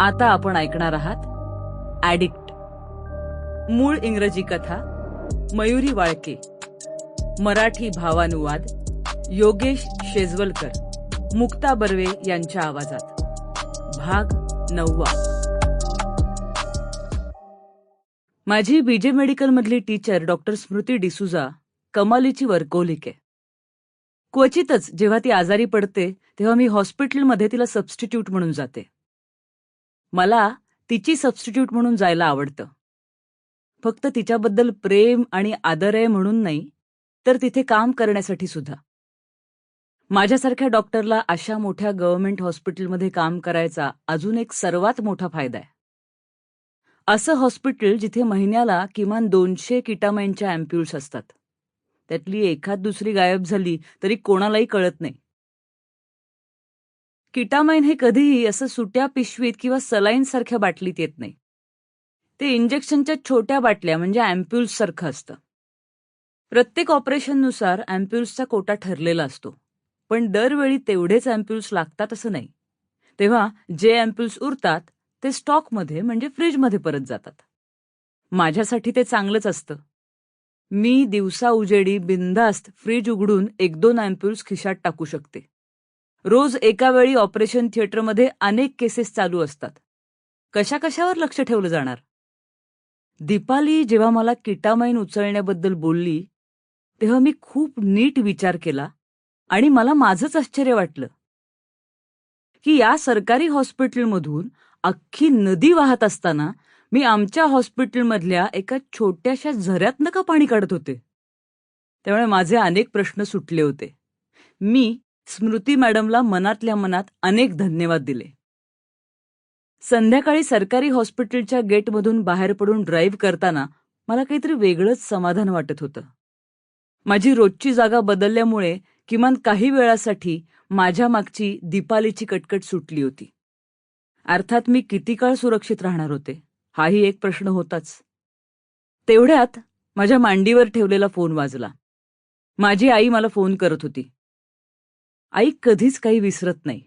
आता आपण ऐकणार आहात ॲडिक्ट मूळ इंग्रजी कथा मयुरी वाळके. मराठी भावानुवाद योगेश शेजवलकर मुक्ता बर्वे यांच्या आवाजात. भाग नववा. माझी बीजे मेडिकल मधली टीचर डॉक्टर स्मृती डिसुजा कमालीची वर्कोलिक आहे. क्वचितच जेव्हा ती आजारी पडते तेव्हा मी हॉस्पिटलमध्ये तिला सबस्टिट्यूट म्हणून जाते. मला तिची सबस्टिट्यूट म्हणून जायला आवडतं. फक्त तिच्याबद्दल प्रेम आणि आदर आहे म्हणून नाही तर तिथे काम करण्यासाठी सुद्धा. माझ्यासारख्या डॉक्टरला अशा मोठ्या गव्हर्नमेंट हॉस्पिटलमध्ये काम करायचा अजून एक सर्वात मोठा फायदा आहे. असं हॉस्पिटल जिथे महिन्याला किमान दोनशे किटामाईनच्या अँप्युल्स असतात. त्यातली एखाद दुसरी गायब झाली तरी कोणालाही कळत नाही. किटामाइन हे कधीही असं सुट्या पिशवीत किंवा सलाईन सारख्या बाटलीत येत नाही. ते इंजेक्शनच्या छोट्या बाटल्या म्हणजे अँप्युल्स सारखं असतं. प्रत्येक ऑपरेशननुसार अँप्युल्सचा कोटा ठरलेला असतो. पण दरवेळी तेवढेच अँप्युल्स लागतात असं नाही. तेव्हा जे अँप्युल्स उरतात ते स्टॉकमध्ये म्हणजे फ्रीजमध्ये परत जातात. माझ्यासाठी ते चांगलंच असतं. मी दिवसा उजेडी बिनधास्त फ्रीज उघडून एक दोन अँप्युल्स खिशात टाकू शकते. रोज एका वेळी ऑपरेशन थिएटरमध्ये अनेक केसेस चालू असतात. कशा कशावर लक्ष ठेवलं जाणार? दीपाली जेव्हा मला किटामाईन उचलण्याबद्दल बोलली तेव्हा मी खूप नीट विचार केला आणि मला माझंच आश्चर्य वाटलं. की या सरकारी हॉस्पिटलमधून अख्खी नदी वाहत असताना मी आमच्या हॉस्पिटलमधल्या एका छोट्याशा झऱ्यातनं का पाणी काढत होते. त्यामुळे माझे अनेक प्रश्न सुटले होते. मी स्मृती मॅडमला मनातल्या मनात अनेक धन्यवाद दिले. संध्याकाळी सरकारी हॉस्पिटलच्या गेटमधून बाहेर पडून ड्राईव्ह करताना मला काहीतरी वेगळंच समाधान वाटत होतं. माझी रोजची जागा बदलल्यामुळे किमान काही वेळासाठी माझ्या मागची दीपालीची कटकट सुटली होती. अर्थात मी किती काळ सुरक्षित राहणार होते हाही एक प्रश्न होताच. तेवढ्यात माझ्या मांडीवर ठेवलेला फोन वाजला. माझी आई मला फोन करत होती. आई कधीच काही विसरत नाही.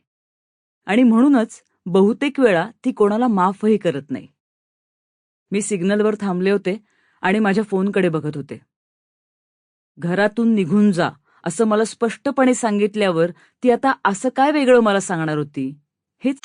आणि म्हणूनच बहुतेक वेळा ती कोणाला माफही करत नाही. मी सिग्नलवर थांबले होते आणि माझ्या फोनकडे बघत होते. घरातून निघून जा असं मला स्पष्टपणे सांगितल्यावर ती आता असं काय वेगळं मला सांगणार होती? हेच